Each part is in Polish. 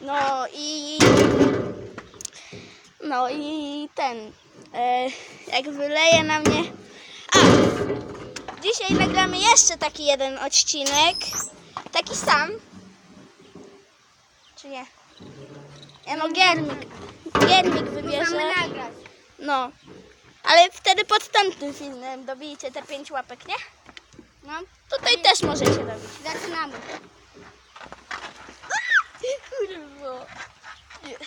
No i... No i ten... E, jak wyleje na mnie... A! Dzisiaj nagramy jeszcze taki jeden odcinek. Taki sam. Czy nie? Ja no Giermik. Giermik wybierze. Nagrać. No. Ale wtedy pod tamtym filmem dobijcie te pięć łapek, nie? No, Tutaj też możecie robić. zaczynamy. было. Нет.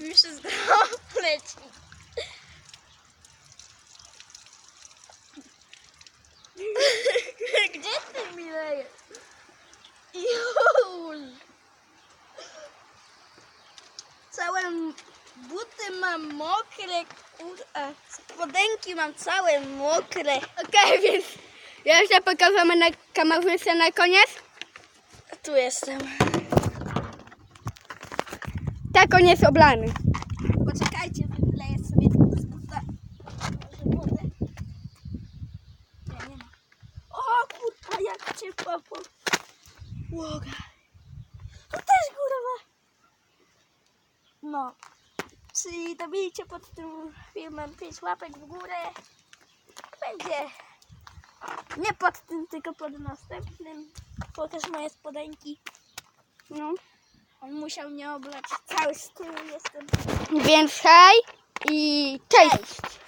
Миша сдал плечи. Где ты, милая? Całe m- buty mam mokre, kurwa. Spodenki mam całe mokre. Okej, więc jeszcze pokażemy na kamerzyce na koniec. Tu jestem. Tak, koniec oblany. Poczekajcie, wyleję sobie z buta. Może wodę. Nie, nie ma. O kurwa, jak ciepło. Łoga. Tu też kurwa. No. Czyli dobijcie pod tym filmem 5 łapek w górę. Będzie. Nie pod tym, tylko pod następnym. Pokaż moje spodenki. No. On musiał mnie oblać. Cały z tyłu jestem. Więc hej i cześć. Cześć.